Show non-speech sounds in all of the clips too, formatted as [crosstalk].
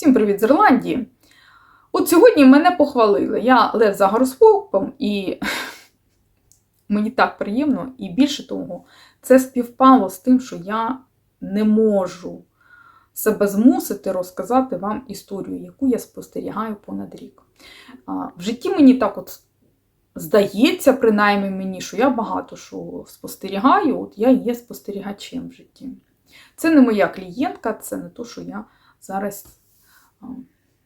Всім привіт з Ірландії. От сьогодні мене похвалили. Я Лев за гороскопом, і [laughs] мені так приємно, і більше того, це співпало з тим, що я не можу себе змусити розказати вам історію, яку я спостерігаю понад рік. В житті мені так от здається, принаймні мені, що я багато що спостерігаю, от я є спостерігачем в житті. Це не моя клієнтка, це не то, що я зараз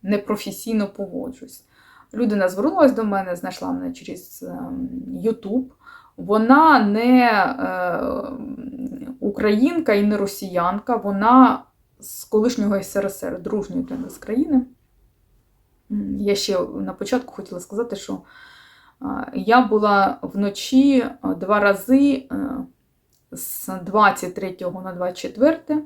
непрофесійно поводжусь. Людина звернулася до мене, знайшла мене через ем, YouTube. Вона не е, українка і не росіянка, вона з колишнього СРСР, дружньої для нас країни. Я ще на початку хотіла сказати, що е, я була вночі е, два рази е, з 23 на 24.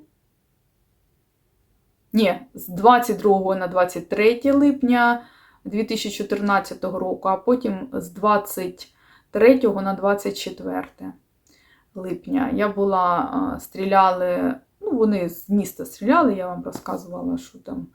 Ні, з 22 на 23 липня 2014 року, а потім з 23 на 24 липня. Я була, стріляли, ну, вони з міста стріляли, я вам розказувала, що там,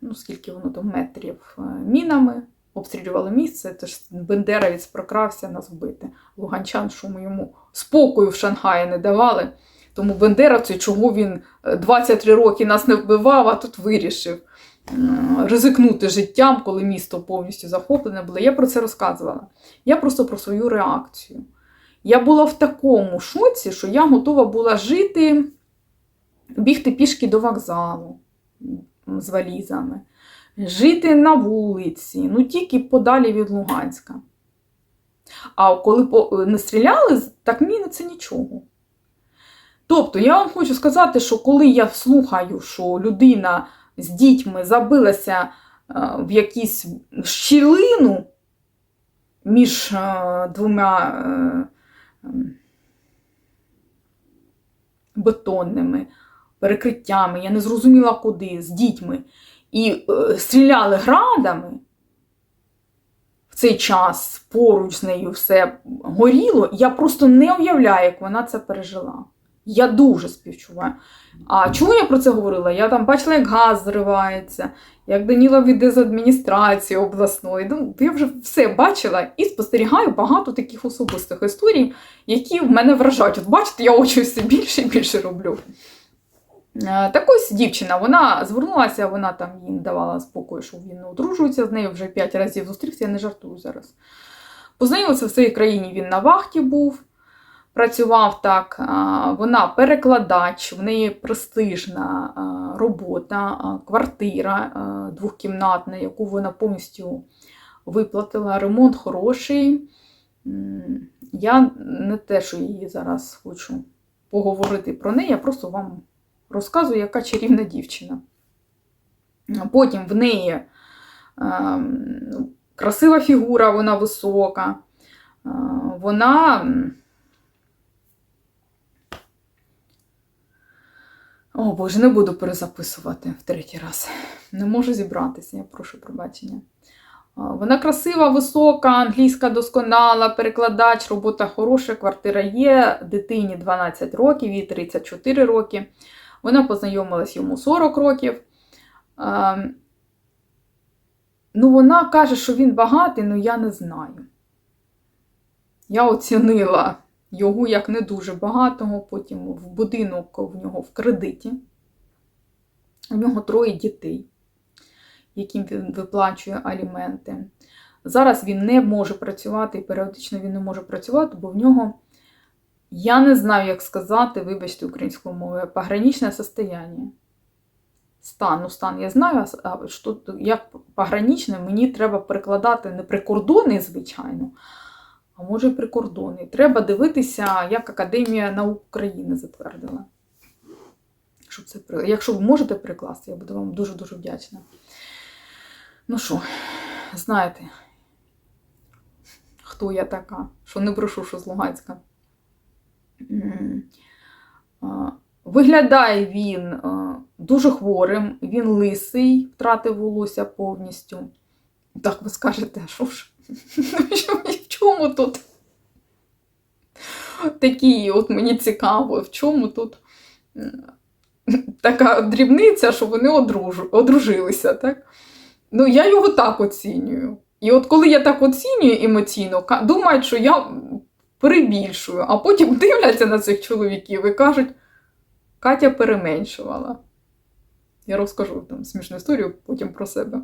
ну, скільки воно там метрів мінами. Обстрілювали місце, тож Бендеровець прокрався нас вбити. Луганчан, що ми йому спокою в Шанхаї не давали. Тому бендеровці, чого він е, 23 роки нас не вбивав, а тут вирішив ризикнути життям, коли місто повністю захоплене було. Я про це розказувала. Я просто про свою реакцію. Я була в такому шоці, що я готова була жити, бігти пішки до вокзалу з валізами, жити на вулиці, ну тільки подалі від Луганська. А коли не стріляли, так мені це нічого. Тобто, я вам хочу сказати, що коли я слухаю, що людина з дітьми забилася е, в якусь щілину між е, двома е, бетонними перекриттями, я не зрозуміла куди, з дітьми, і стріляли градами, в цей час поруч з нею все горіло, я просто не уявляю, як вона це пережила. Я дуже співчуваю. А чому я про це говорила? Я там бачила, як газ зривається, як Данілов іде з адміністрації обласної. Ну, я вже все бачила і спостерігаю багато таких особистих історій, які в мене вражають. От бачите, я очі все більше і більше роблю. Е, Так ось дівчина, вона звернулася, вона там їй давала спокою, що він не одружується з нею, вже п'ять разів зустрівся, я не жартую зараз. Познайомився в своїй країні, він на вахті був працював так. Вона перекладач, в неї престижна робота, квартира двохкімнатна, яку вона повністю виплатила. Ремонт хороший. Я не те, що її зараз хочу поговорити про неї, я просто вам розказую, яка чарівна дівчина. Потім в неї красива фігура, вона висока. Вона. О Боже, не буду перезаписувати в третій раз. Не можу зібратися, я прошу пробачення. Вона красива, висока, англійська досконала, перекладач, робота хороша, квартира є, дитині 12 років, їй 34 роки. Вона познайомилась йому 40 років. Ну, вона каже, що він багатий, але я не знаю. Я оцінила його як не дуже багатого, потім в будинок в нього в кредиті. У нього троє дітей, яким він виплачує аліменти. Зараз він не може працювати, і періодично він не може працювати, бо в нього, я не знаю, як сказати, вибачте українською мовою, пограничне состояние. Стан, ну стан я знаю, а що, як пограничне, мені треба перекладати не прикордонний, звичайно, а може прикордонний. Треба дивитися, як Академія наук України затвердила. Щоб це, якщо ви можете перекласти, я буду вам дуже-дуже вдячна. Ну що, знаєте, хто я така? Що не брешу, що з Луганська. Виглядає він дуже хворим, він лисий, втратив волосся повністю. Так ви скажете, що ж? [laughs] Чому тут? Такі, от мені цікаво, в чому тут така дрібниця, що вони одружу, одружилися. Так? Ну, я його так оцінюю. І от коли я так оцінюю емоційно, думають, що я перебільшую, а потім [laughs] дивляться на цих чоловіків і кажуть, Катя переменшувала. Я розкажу там смішну історію потім про себе.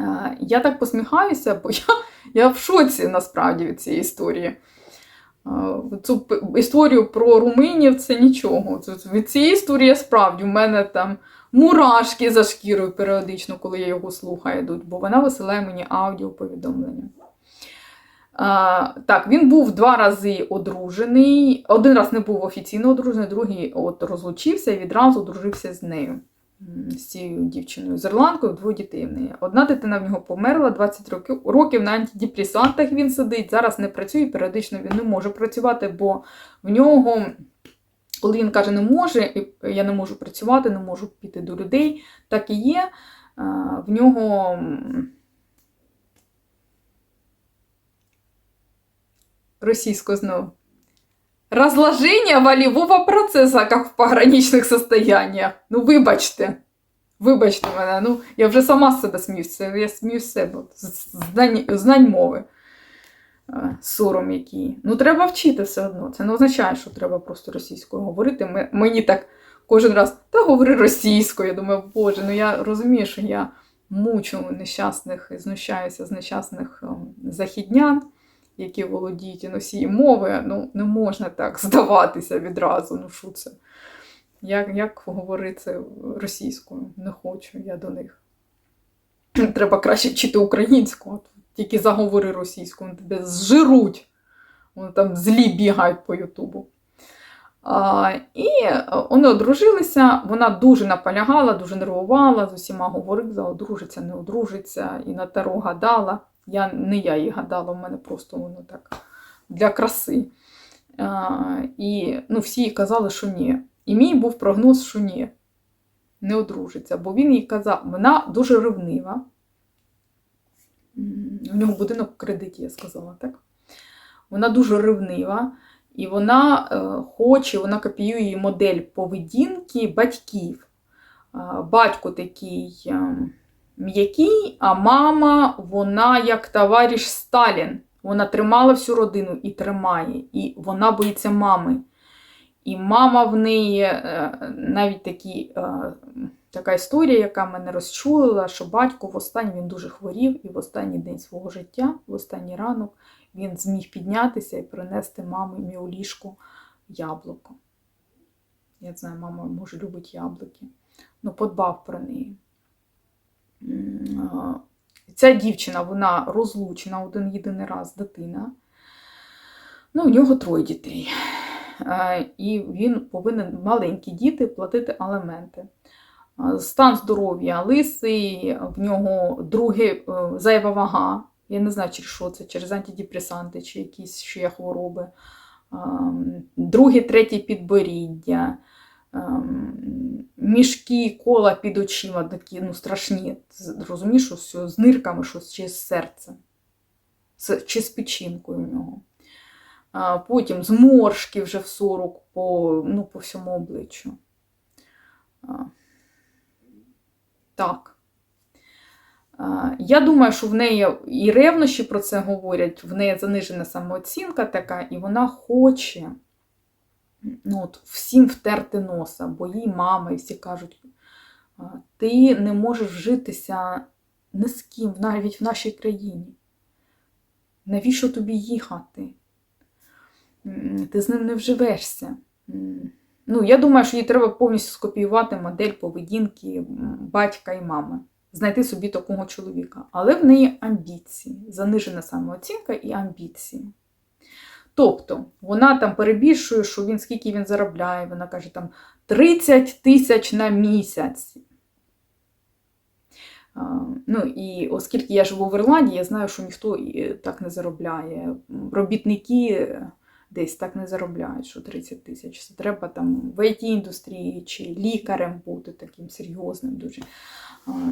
Е, Я так посміхаюся, бо я, я в шоці насправді від цієї історії. Е, Цю історію про руминів це нічого. Від цієї історії справді в мене там мурашки за шкірою періодично, коли я його слухаю, йдуть, бо вона висилає мені аудіоповідомлення. А, так, він був два рази одружений. Один раз не був офіційно одружений, другий от розлучився і відразу одружився з нею, з цією дівчиною, з ірландкою, двоє дітей в неї. Одна дитина в нього померла, 20 років, років на антидепресантах він сидить, зараз не працює, періодично він не може працювати, бо в нього, коли він каже, не може, я не можу працювати, не можу піти до людей, так і є. В нього. м, Російську знову. Разложение волевого процесса, как в пограничных состояниях. Ну, вибачте. Вибачте мене, ну, я вже сама з себе сміюся, я смію себе от, з з знань, знань мови. Сором який. Ну, треба вчити все одно. Це не означає, що треба просто російською говорити. Ми, мені так кожен раз, та говори російською. Я думаю, боже, ну я розумію, що я мучу нещасних і знущаюся з нещасних ем, західнян які володіють і мови, ну не можна так [laughs] здаватися відразу. Ну що це? Як, як говорити російською? Не хочу я до них. [clears throat] Треба краще вчити українську, тільки заговори російською, тебе зжируть. Вони там злі бігають по Ютубу. А, і вони одружилися, вона дуже наполягала, дуже нервувала, з усіма говорила, одружиться, не одружиться, і на таро гадала. Я, не я її гадала, у мене просто воно так для краси. А, і ну, всі казали, що ні. І мій був прогноз, що ні, не одружиться. Бо він їй казав, вона дуже ревнива. У нього будинок в кредиті, я сказала, так? Вона дуже ревнива, і вона е, хоче, вона копіює модель поведінки батьків. Батько такий. М'який, а мама, вона як товариш Сталін. Вона тримала всю родину і тримає, і вона боїться мами. І мама в неї е, навіть такі, е, така історія, яка мене розчулила, що батько в останній він дуже хворів, і в останній день свого життя, в останній ранок, він зміг піднятися і принести мамі у ліжку яблуко. Я знаю, мама може любить яблуки. Ну, подбав про неї. Ця дівчина, вона розлучена один єдиний раз, дитина. Ну, у нього троє дітей. Е, І він повинен маленькі діти платити аліменти. Е, Стан здоров'я лисий, в нього друге е, зайва вага. Я не знаю, через що це, через антидепресанти чи якісь ще хвороби. Ем, Друге, третє підборіддя. Ем, Мішки, кола під очима такі ну, страшні. Розумієш, що з нирками, щось чи з серцем, чи з печінкою у нього. Потім зморшки вже в 40 по, ну, по всьому обличчю. Так. Я думаю, що в неї і ревнощі про це говорять, в неї занижена самооцінка така, і вона хоче ну, от, всім втерти носа, бо їй мама, і всі кажуть, ти не можеш вжитися ні з ким, навіть в нашій країні. Навіщо тобі їхати? Ти з ним не вживешся. Ну, я думаю, що їй треба повністю скопіювати модель поведінки батька і мами, знайти собі такого чоловіка. Але в неї амбіції, занижена самооцінка і амбіції. Тобто вона там перебільшує, що він скільки він заробляє, вона каже там 30 тисяч на місяць. Ну і оскільки я живу в Ірландії, я знаю, що ніхто і так не заробляє. Робітники десь так не заробляють, що 30 тисяч. Це треба там в IT-індустрії чи лікарем бути таким серйозним, дуже,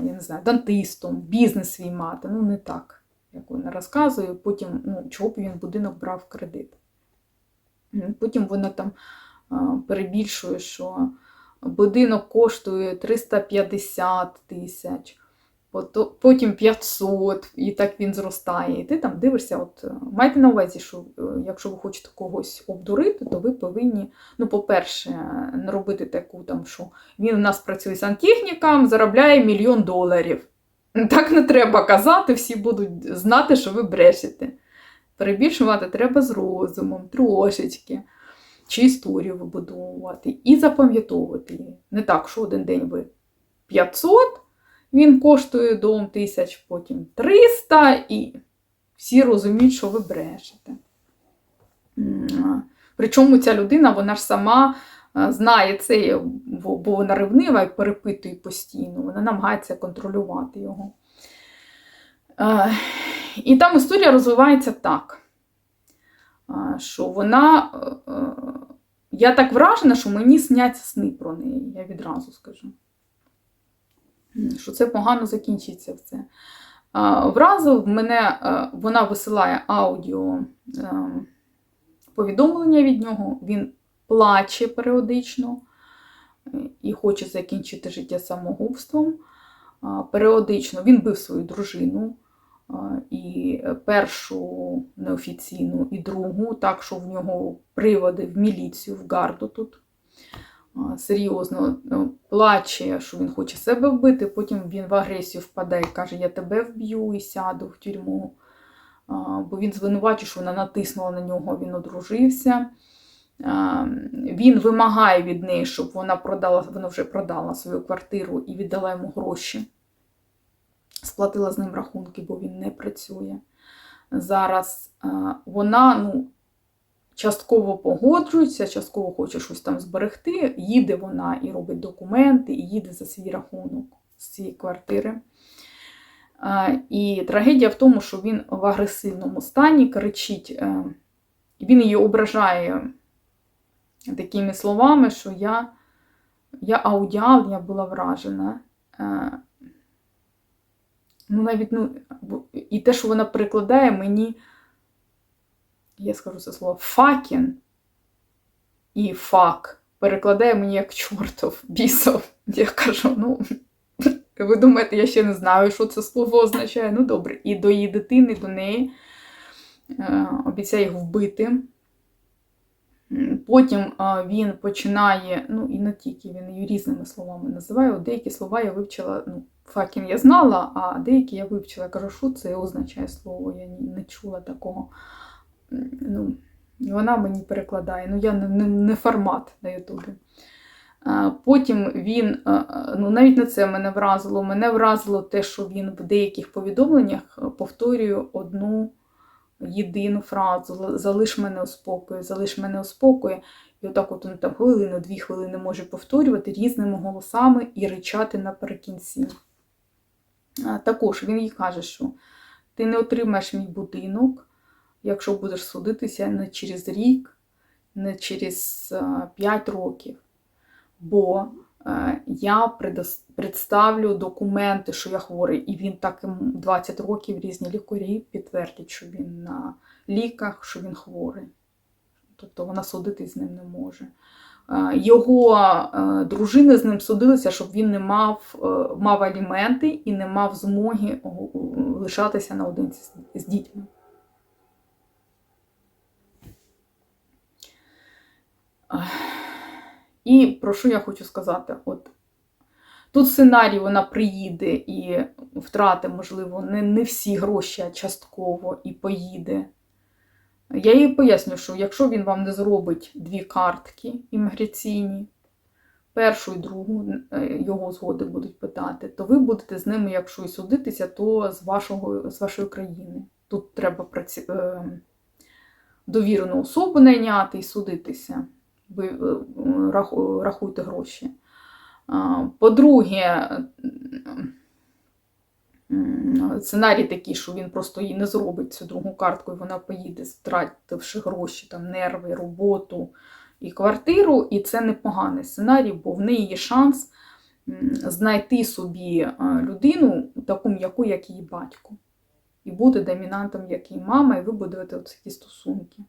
я не знаю, дантистом, бізнес свій мати. Ну, не так, як вона розказує. Потім, ну, чого б він будинок брав в кредит. Потім вона там перебільшує, що будинок коштує 350 тисяч, потім 500, і так він зростає. І ти там дивишся, от е, майте на увазі, що е, якщо ви хочете когось обдурити, то ви повинні, ну, по-перше, не робити таку там, що він у нас працює сантехніком, заробляє мільйон доларів. Так не треба казати, всі будуть знати, що ви брешете. Перебільшувати треба з розумом, трошечки, чи історію вибудовувати і запам'ятовувати її. Не так, що один день ви 500, він коштує дом тисяч, потім 300, і всі розуміють, що ви брешете. Причому ця людина, вона ж сама знає це, бо бо вона ревнива і перепитує постійно, вона намагається контролювати його. Е, І там історія розвивається так, е, що вона. е, е, Я так вражена, що мені сняться сни про неї, я відразу скажу. Що це погано закінчиться все. Е, Вразив мене, е, вона висилає аудіо е, повідомлення від нього, він плаче періодично і хоче закінчити життя самогубством. Періодично він бив свою дружину, і першу неофіційну, і другу, так що в нього приводи в міліцію, в гарду тут. Серйозно ну, плаче, що він хоче себе вбити, потім він в агресію впадає і каже, я тебе вб'ю і сяду в тюрму. Бо він звинувачує, що вона натиснула на нього, він одружився. Він вимагає від неї, щоб вона продала, вона вже продала свою квартиру і віддала йому гроші. Сплатила з ним рахунки, бо він не працює. Зараз вона ну, частково погоджується, частково хоче щось там зберегти. Їде вона і робить документи, і їде за свій рахунок з цієї квартири. І трагедія в тому, що він в агресивному стані кричить, е, він її ображає такими словами, що я, я аудіал, я була вражена. Е, Ну, навіть, ну, і те, що вона перекладає мені, я скажу це слово, факін і фак перекладає мені як чортов, бісов. Я кажу, ну, ви думаєте, я ще не знаю, що це слово означає. Ну, добре. І до її дитини, до неї е, обіцяє їх вбити. Потім він починає, ну і не тільки він її різними словами називає. От Деякі слова я вивчила, ну, факін я знала, а деякі я вивчила. Я кажу, що це означає слово, я не чула такого. Ну, вона мені перекладає. Ну, я не, не, не формат на Ютубі. Потім він, ну навіть на це мене вразило. Мене вразило те, що він в деяких повідомленнях повторює одну єдину фразу залиш мене у спокої, залиш мене у спокої. І отак от він там хвилину, дві хвилини може повторювати різними голосами і ричати наприкінці. Також він їй каже, що ти не отримаєш мій будинок, якщо будеш судитися не через рік, не через 5 років. Бо я представлю документи, що я хворий, і він так 20 років різні лікарі підтвердять, що він на ліках, що він хворий. Тобто вона судитись з ним не може. Е, Його е, дружини з ним судилися, щоб він не мав, е, мав аліменти і не мав змоги лишатися наодинці з- дітьми. Ех. І про що я хочу сказати? От тут сценарій вона приїде і втрати, можливо, не, не всі гроші, а частково і поїде. Я їй поясню, що якщо він вам не зробить дві картки імміграційні, першу і другу е, його згоди будуть питати, то ви будете з ними, якщо і судитися, то з, вашого, з вашої країни. Тут треба праці... е, довірену особу найняти і судитися. Ви е, рахуйте гроші. По-друге, сценарій такий, що він просто їй не зробить цю другу картку, і вона поїде, втративши гроші, там, нерви, роботу і квартиру. І це непоганий сценарій, бо в неї є шанс знайти собі е, людину, таку м'яку, як її батько. І бути домінантом, як її мама, і вибудувати такі стосунки.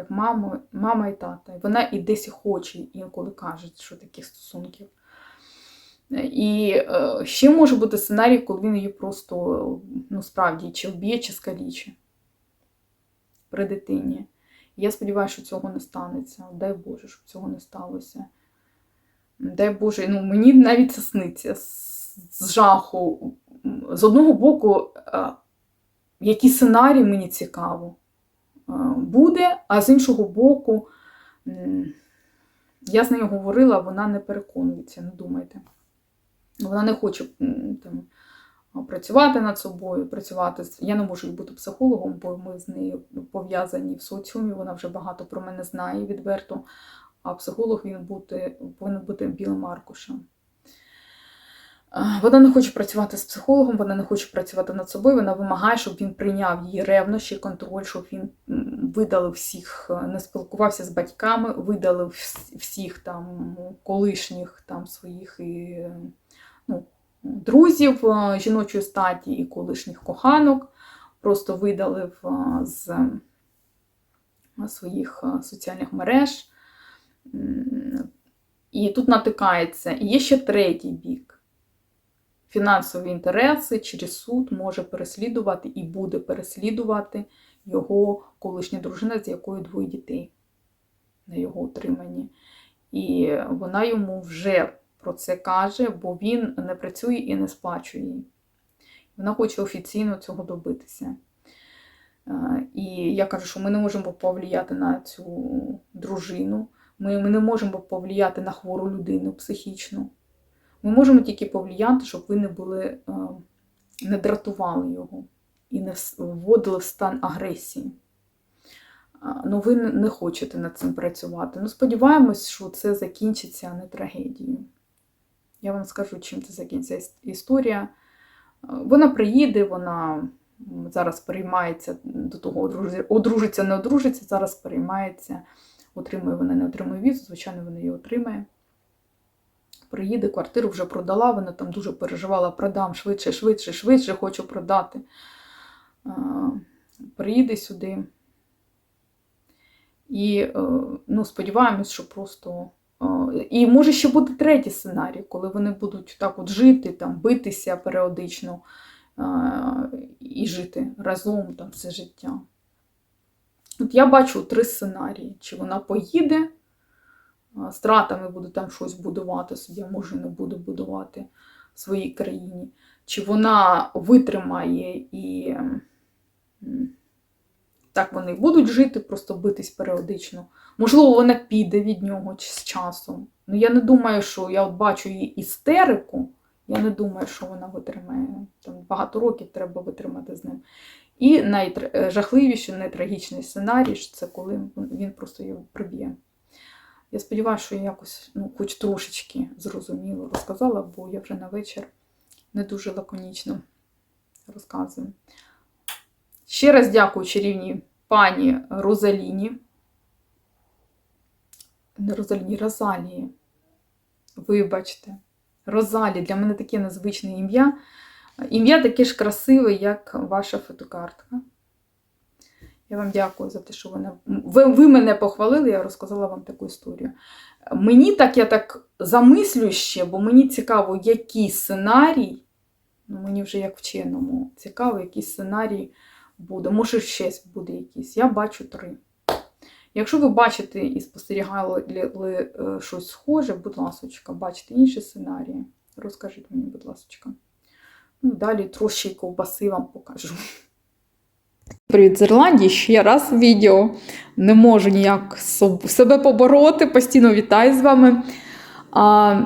Як мама, мама і тата. Вона і десь хоче інколи каже, що таких стосунків. І е, ще може бути сценарій, коли він її просто ну, справді чи вб'є, чи скаліче при дитині. Я сподіваюся, що цього не станеться. Дай Боже, щоб цього не сталося. Дай Боже, ну мені навіть це сниться з, жаху. З одного боку, е, який сценарій мені цікаво буде, а з іншого боку, я з нею говорила, вона не переконується, не думайте. Вона не хоче там, працювати над собою, працювати. Я не можу бути психологом, бо ми з нею пов'язані в соціумі, вона вже багато про мене знає відверто. А психолог він бути, повинен бути білим аркушем. Вона не хоче працювати з психологом, вона не хоче працювати над собою. Вона вимагає, щоб він прийняв її ревнощі, контроль, щоб він видалив всіх, е, не спілкувався з батьками, видалив всіх там колишніх там своїх і, ну, друзів е, жіночої статі і колишніх коханок. Просто видалив з е, своїх соціальних мереж. І тут натикається. І є ще третій бік. Фінансові інтереси через суд може переслідувати і буде переслідувати його колишня дружина, з якою двоє дітей на його утриманні. І вона йому вже про це каже, бо він не працює і не сплачує їй. Вона хоче офіційно цього добитися. Е, І я кажу, що ми не можемо повлияти на цю дружину, ми, ми не можемо повлияти на хвору людину психічну. Ми можемо тільки повлияти, щоб ви не були, е, не дратували його і не вводили в стан агресії. Ну, ви не- хочете над цим працювати. Ну, сподіваємось, що це закінчиться не трагедією. Я вам скажу, чим це закінчиться історія. Вона приїде, вона зараз переймається до того, одружи- одружиться, не одружиться, зараз переймається, отримує вона, не отримує візу, звичайно, вона її отримає. Приїде, квартиру вже продала, вона там дуже переживала, продам швидше, швидше, швидше хочу продати. Е, Приїде сюди. І е, ну, сподіваємось, що просто. е, І може ще бути третій сценарій, коли вони будуть так от жити, там, битися періодично і жити разом там все життя. От я бачу три сценарії. Чи вона поїде, а, з тратами буде там щось будувати собі, може не буде будувати в своїй країні. Чи вона витримає і так вони будуть жити, просто битись періодично. Можливо, вона піде від нього з часом. Ну я не думаю, що я от бачу її істерику. Я не думаю, що вона витримає. Там багато років треба витримати з ним. І найжахливіший, найтрагічний сценарій це коли він просто його приб'є. Я сподіваюся, що я якось, ну, хоч трошечки зрозуміло розказала, бо я вже на вечір не дуже лаконічно розказую. Ще раз дякую чарівній пані Розаліні. Не Розаліні, Розалії. Вибачте. Розалі, для мене таке незвичне ім'я. Ім'я таке ж красиве, як ваша фотокартка. Я вам дякую за те, що ви, ви, ви мене похвалили, я розказала вам таку історію. Мені так, я так замислю ще, бо мені цікаво, який сценарій, ну мені вже як вченому, цікаво, який сценарій буде. Може, ще буде якийсь. Я бачу три. Якщо ви бачите і спостерігали е, щось схоже, будь ласка, бачите інші сценарії, розкажіть мені, будь ласка. Ну, далі трошки ковбаси вам покажу. Привіт з Ірландії, ще раз відео. Не можу ніяк себе побороти, постійно вітаю з вами. А,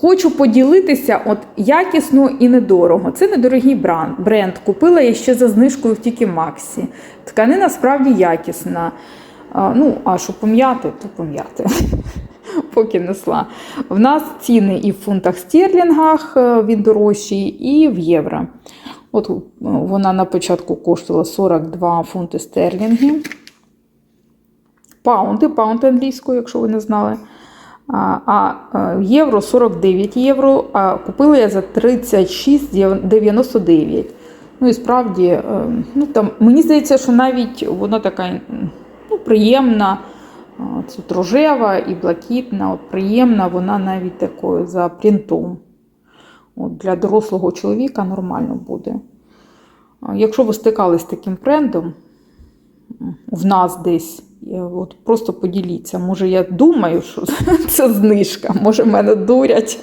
хочу поділитися от якісно і недорого. Це недорогий бренд. Купила я ще за знижкою в Тікі Максі. Тканина справді якісна. Ну, а що пом'яти, то пом'яти. [laughs] Поки несла. В нас ціни і в фунтах стерлінгах е, він дорожчий, і в євро. От е, вона на початку коштувала 42 фунти стерлінги. Паунди, паунд англійською, якщо ви не знали. А, е, євро 49 євро, а купила я за 36,99. Ну і справді, е, ну, там, мені здається, що навіть вона така ну, приємна. Тут рожева і блакитна, от приємна, вона навіть такою за принтом. От для дорослого чоловіка нормально буде. Якщо ви стикались з таким брендом, в нас десь, от просто поділіться. Може, я думаю, що [laughs] це знижка, може мене дурять.